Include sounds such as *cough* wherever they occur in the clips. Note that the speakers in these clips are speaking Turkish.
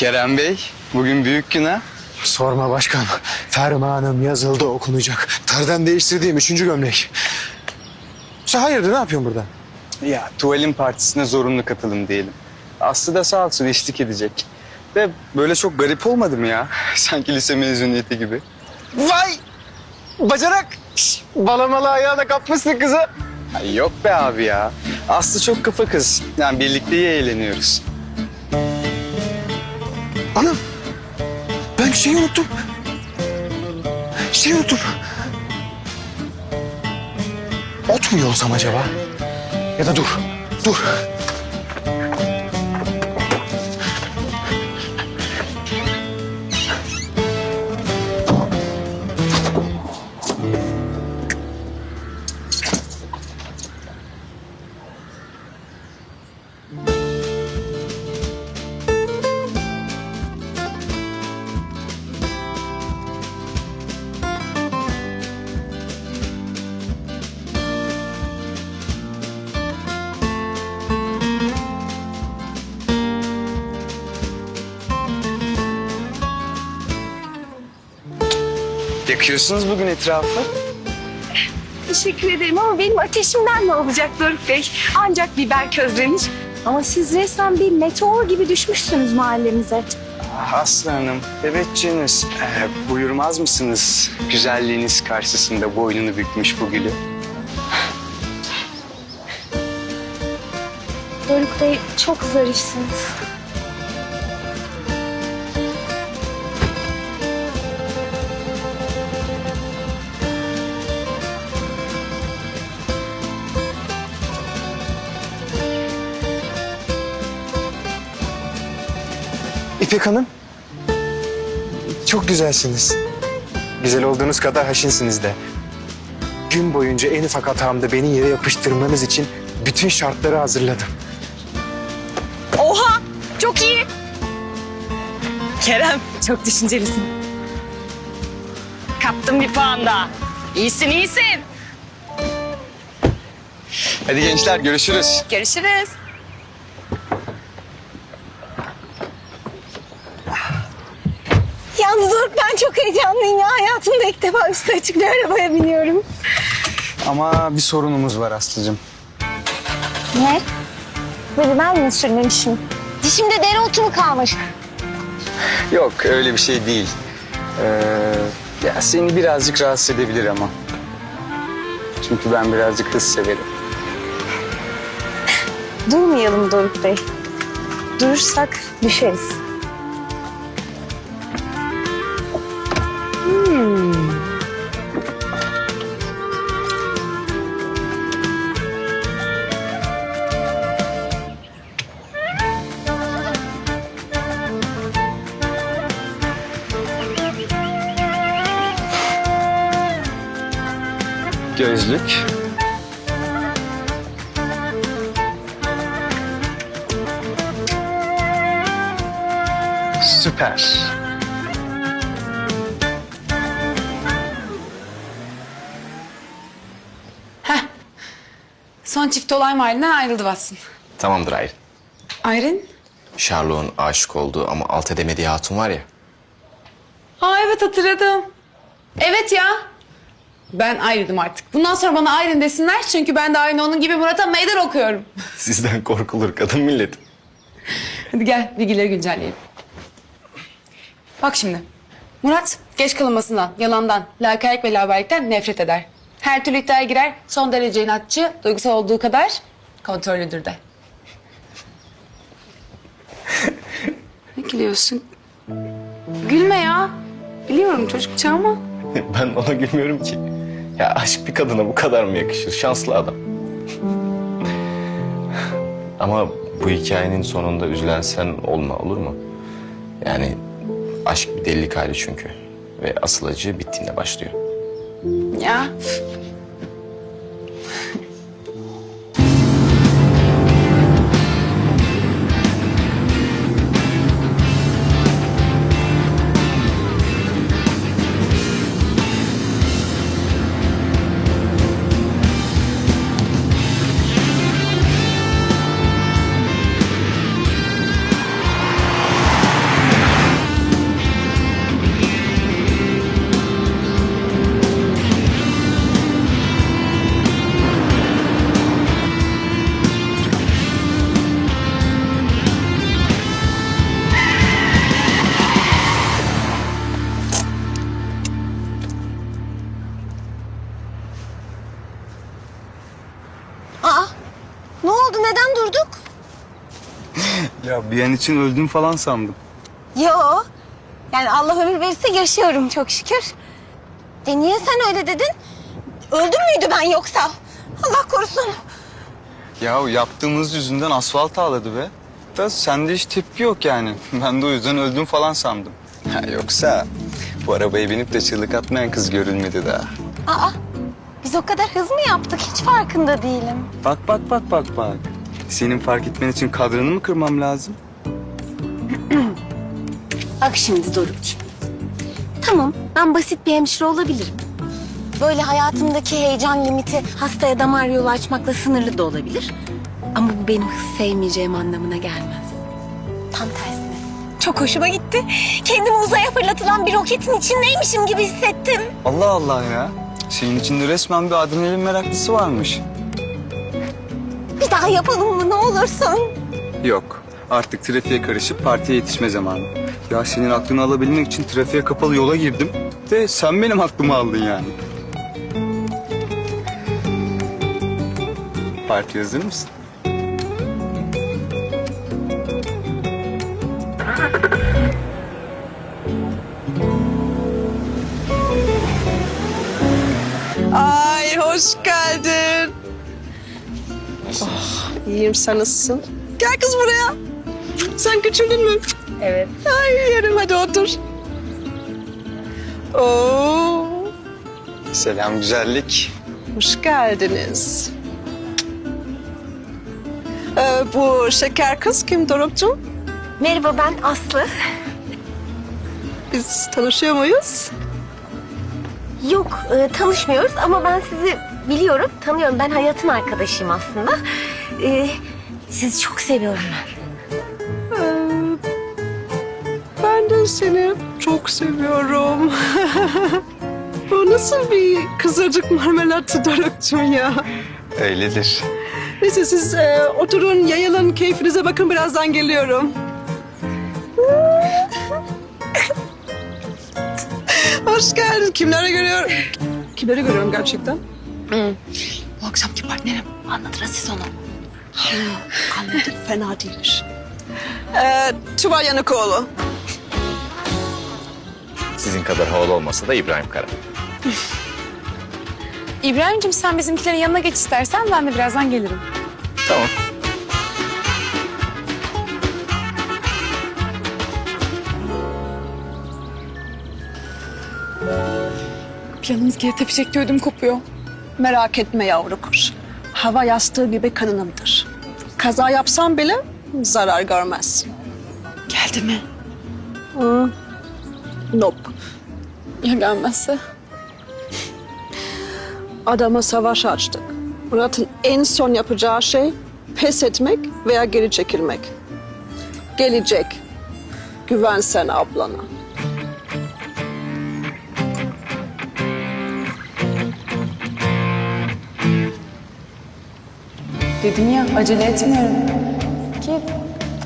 Kerem Bey, bugün büyük gün ha. Sorma başkan. Fermanım yazıldı okunacak. Terden değiştirdiğim üçüncü gömlek. Sen hayırdır ne yapıyorsun burada? Ya tuvalin partisine zorunlu katılım diyelim. Aslı da sağ olsun eşlik edecek. Ve böyle çok garip olmadı mı ya? *laughs* Sanki lise mezuniyeti gibi. Vay! Bacanak! Şş, Balamalı ayağına kapmışsın kızı. Ay yok be abi ya. Aslı çok kafa kız. Yani birlikte iyi eğleniyoruz. Anam! Ben şeyi unuttum. Şeyi unuttum. Ot mu yolsam acaba? Ya da dur, dur. Yakıyorsunuz bugün etrafı. Teşekkür ederim ama benim ateşimden ne olacak Doruk Bey? Ancak biber közlenir. Ama siz resmen bir meteor gibi düşmüşsünüz mahallemize. Ah, Aslı Hanım, bebekçiniz. Ee, buyurmaz mısınız? Güzelliğiniz karşısında boynunu bükmüş bu gülü. Doruk Bey çok zarifsiniz. İpek Hanım. Çok güzelsiniz. Güzel olduğunuz kadar haşinsiniz de. Gün boyunca en ufak hatamda beni yere yapıştırmanız için bütün şartları hazırladım. Oha! Çok iyi. Kerem çok düşüncelisin. Kaptım bir puan daha. İyisin iyisin. Hadi gençler görüşürüz. Görüşürüz. Yalnız Doruk ben çok heyecanlıyım ya. Hayatımda ilk defa üstü açık bir arabaya biniyorum. Ama bir sorunumuz var Aslı'cığım. Ne? Böyle ben mi sürmemişim? Dişimde dereotu mu kalmış? Yok öyle bir şey değil. Ee, ya seni birazcık rahatsız edebilir ama. Çünkü ben birazcık hız severim. Durmayalım Doruk Bey. Durursak düşeriz. Gözlük. Süper. Son çift olay mahallinden ayrıldı Watson. Tamamdır Aylin. Ayrın? Sherlock'un aşık olduğu ama alt edemediği hatun var ya. Aa evet hatırladım. Evet ya. Ben ayrıldım artık. Bundan sonra bana ayrın desinler çünkü ben de aynı onun gibi Murat'a meydan okuyorum. *laughs* Sizden korkulur kadın millet. Hadi gel bilgileri güncelleyelim. Bak şimdi. Murat geç kalınmasından, yalandan, lakaylık ve labaylıktan nefret eder. Her türlü iddiaya girer, son derece inatçı, duygusal olduğu kadar kontrollüdür de. *laughs* ne gülüyorsun? Gülme ya. Biliyorum çocukça ama. *laughs* ben ona gülmüyorum ki. Ya aşk bir kadına bu kadar mı yakışır? Şanslı adam. ama bu hikayenin sonunda üzülen sen olma olur mu? Yani aşk bir delilik hali çünkü. Ve asıl acı bittiğinde başlıyor. Ya. Neden durduk? Ya bir an için öldüm falan sandım. Yo. Yani Allah ömür verirse yaşıyorum çok şükür. E niye sen öyle dedin? Öldüm müydü ben yoksa? Allah korusun. Ya yaptığımız yüzünden asfalt ağladı be. Da sende hiç tepki yok yani. *laughs* Ben de o yüzden öldüm falan sandım. Ha, yoksa bu arabaya binip de çığlık atmayan kız görülmedi daha. Aa, biz o kadar hız mı yaptık? Hiç farkında değilim. Bak bak bak bak bak. Senin fark etmen için kadranı mı kırmam lazım? *clears throat* Bak şimdi Doruk'cum. Tamam, ben basit bir hemşire olabilirim. Böyle hayatımdaki heyecan limiti hastaya damar yolu açmakla sınırlı da olabilir. Ama bu benim hız sevmeyeceğim anlamına gelmez. Tam tersine. Çok hoşuma gitti. Kendimi uzaya fırlatılan bir roketin içindeymişim gibi hissettim. Allah Allah ya. Senin içinde resmen bir adrenalin meraklısı varmış. Bir daha yapalım mı ne olursun? Yok. Artık trafiğe karışıp partiye yetişme zamanı. Ya senin aklını alabilmek için trafiğe kapalı yola girdim. De sen benim aklımı aldın yani. Parti hazır mısın? Hoş geldin. Oh, iyiyim sen nasılsın? Gel kız buraya. Sen küçüldün mü? Evet. Ay yerim hadi otur. Oo, Selam güzellik. hoş geldiniz. Ee, bu şeker kız kim Doruk'cum? Merhaba ben Aslı. Biz tanışıyor muyuz? Yok e, tanışmıyoruz ama ben sizi biliyorum, tanıyorum. Ben hayatın arkadaşıyım aslında. E, sizi çok seviyorum ben. Ee, ben de seni çok seviyorum. *laughs* bu nasıl bir kızarcık marmelatı Doruk'cum ya? Öyledir. Neyse siz e, oturun, yayılın, keyfinize bakın. Birazdan geliyorum. Hoş geldin. Kimleri görüyorum? Kimleri görüyorum gerçekten? Bu akşamki partnerim. Anlatır siz onu. *sighs* Anladım. Fena değilmiş. Ee, Tuba Yanıkoğlu. Sizin kadar havalı olmasa da İbrahim Kara. *sighs* İbrahim'cim sen bizimkilerin yanına geç istersen ben de birazdan gelirim. Tamam. Planımız geri tepecek ödüm kopuyor. Merak etme yavru kuş. Hava yastığı gibi kadınımdır. Kaza yapsam bile zarar görmez. Geldi mi? Nope. Ya gelmezse? Adama savaş açtık. Murat'ın en son yapacağı şey pes etmek veya geri çekilmek. Gelecek. Güven sen ablana. Dedim ya acele etmiyorum. Ki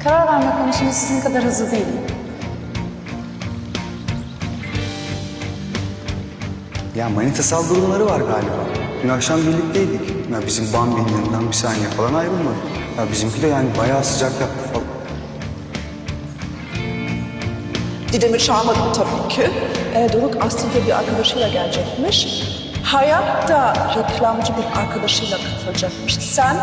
karar verme konusunda sizin kadar hızlı değilim. Ya manitasal durumları var galiba. Dün akşam birlikteydik. Ya bizim Bambi'nin yanından bir saniye falan ayrılmadı. Ya bizimki de yani bayağı sıcak yaptı falan. Didem'i çağırmadım tabii ki. Ee, Doruk aslında bir arkadaşıyla gelecekmiş. Hayat da reklamcı bir arkadaşıyla katılacakmış. Sen